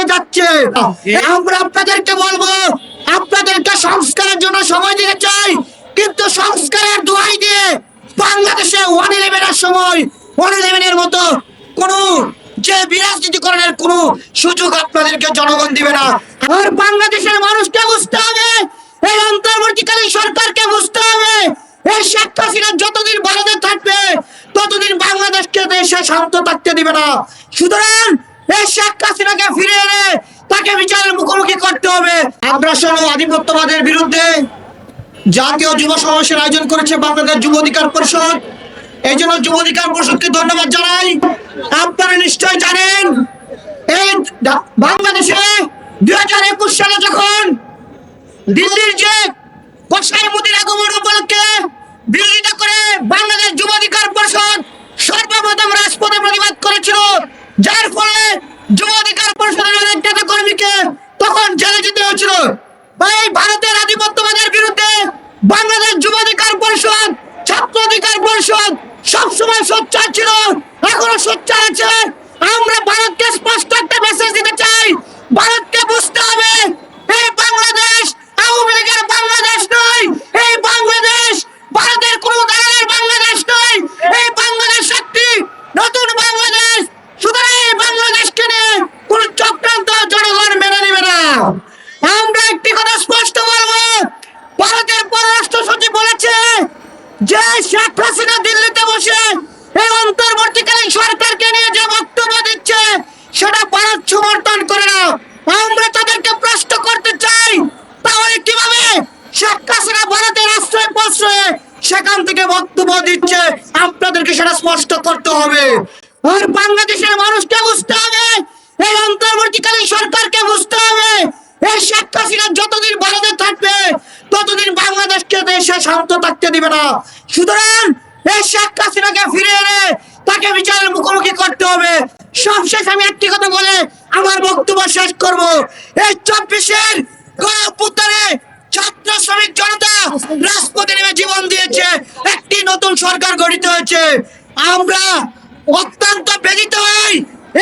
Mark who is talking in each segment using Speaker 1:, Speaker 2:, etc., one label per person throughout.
Speaker 1: এগিয়ে যাচ্ছে। আমরা আপনাদেরকে বলব আপনাদেরকে সংস্কারের জন্য সময় দিতে চাই কিন্তু সংস্কারের দোহাই দিয়ে বাংলাদেশে ওয়ান ইলেভেনের সময় ওয়ান ইলেভেনের মতো কোন যে বিরাজনীতিকরণের কোন সুযোগ আপনাদেরকে জনগণ দিবে না। আর বাংলাদেশের মানুষকে বুঝতে হবে এই অন্তর্বর্তীকালীন সরকারকে বুঝতে হবে এই শেখ হাসিনা যতদিন ভারতে থাকবে ততদিন বাংলাদেশকে দেশে শান্ত থাকতে দিবে না। সুতরাং এই শেখ হাসিনাকে ফিরে এনে তাকে বিচারের মুখোমুখি করতে হবে। আগ্রাসন ও আধিপত্যবাদের বিরুদ্ধে জাতীয় যুব সমাবেশের আয়োজন করেছে বাংলাদেশ যুব অধিকার পরিষদ। এই জন্য যুব অধিকার পরিষদকে ধন্যবাদ জানাই। আপনারা নিশ্চয় জানেন, এই বাংলাদেশে দুই হাজার একুশ সালে যখন দিল্লির যে কসাই মোদীর আগমন উপলক্ষে বিরোধিতা করে বাংলাদেশ যুব অধিকার পরিষদ সর্বপ্রথম রাজপথে প্রতিবাদ করেছিল যার ফলে যুব অধিকার পরিষদের অনেক নেতা কর্মীকে তখন জেলে যেতে হয়েছিল এই ভারতের আধিপত্যবাদের বিরুদ্ধে অধিকার পরিষদ ছাত্র অধিকার পরিষদ সবসময় সোচ্চার ছিল এখনও সোচ্চার আছে আমরা ভারতকে স্পষ্ট একটা মেসেজ দিতে চাই ভারতকে বুঝতে হবে এই বাংলাদেশ আওয়ামী লীগের বাংলাদেশ নয় এই বাংলাদেশ ভারতের কোন দালালের বাংলাদেশ নয় এই বাংলাদেশ একটি নতুন বাংলাদেশ সুতরাং এই বাংলাদেশকে নিয়ে কোন চক্রান্ত জনগণ মেনে নেবে না আমরা একটি কথা স্পষ্ট বলব ভারতের পররাষ্ট্র সচিব বলেছে যে শেখ হাসিনা দিল্লিতে বসে এই অন্তর্বর্তীকালীন সরকারকে নিয়ে যে বক্তব্য দিচ্ছে, সেটা ভারত সমর্থন করে না। আমরা তাদেরকে প্রশ্ন করতে চাই, তাহলে কীভাবে শেখ হাসিনা ভারতের আশ্রয় প্রশ্রয়ে সেখান থেকে বক্তব্য দিচ্ছে? আপনাদেরকে সেটা স্পষ্ট করতে হবে। আর বাংলাদেশের মানুষকে বুঝতে হবে, এই অন্তর্বর্তীকালীন সরকারকে বুঝতে হবে, এই শেখ হাসিনা যতদিন ভারতে থাকবে দেশে শান্ত থাকতে দিবে না। সুতরাং শেখ হাসিনাকে ফিরে এনে তাকে বিচারের মুখোমুখি করতে হবে। সবশেষ আমি একটি কথা বলে আমার বক্তব্য শেষ করব। এই চব্বিশের ছাত্র শ্রমিক জনতা নেমে জীবন দিয়েছে। একটি নতুন সরকার গঠিত হয়েছে। আমরা অত্যন্ত ব্যথিত হই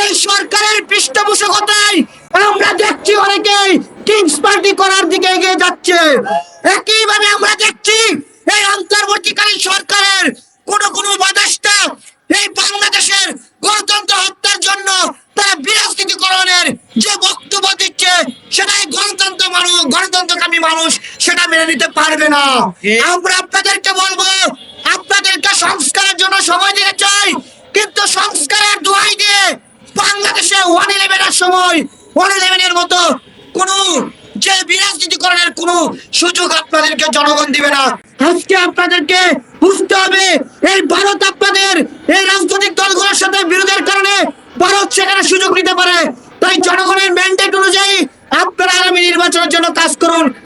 Speaker 1: এই সরকারের পৃষ্ঠপোষকতায়। আমরা দেখছি অনেকেই কিংস পার্টি করার দিকে এগিয়ে যাচ্ছে। একইভাবে আমরা দেখছি এই অন্তর্বর্তীকালীন সরকারের কোন কোন উপদেষ্টা এই বাংলাদেশের গণতন্ত্র হত্যার জন্য তারা বিরাজনীতিকরণের যে বক্তব্য দিচ্ছে সেটা এই গণতন্ত্র মানুষ গণতন্ত্রকামী মানুষ সেটা মেনে নিতে পারবে না। আমরা আপনাদেরকে বলব আপনাদেরকে সংস্কারের জন্য সময় দিতে চাই কিন্তু সংস্কারের দোহাই দিয়ে বাংলাদেশে ওয়ান ইলেভেনের সময় ওয়ান ইলেভেনের মতো কোন যে বিরাজনীতিকরণের কোন সুযোগ আপনাদেরকে জনগণ দিবে না। আজকে আপনাদেরকে বুঝতে হবে, এই ভারত আপনাদের, এই রাজনৈতিক দলগুলোর সাথে বিরোধের কারণে ভারত সেখানে সুযোগ নিতে পারে। তাই জনগণের ম্যান্ডেট অনুযায়ী আপনারা আগামী নির্বাচনের জন্য কাজ করুন।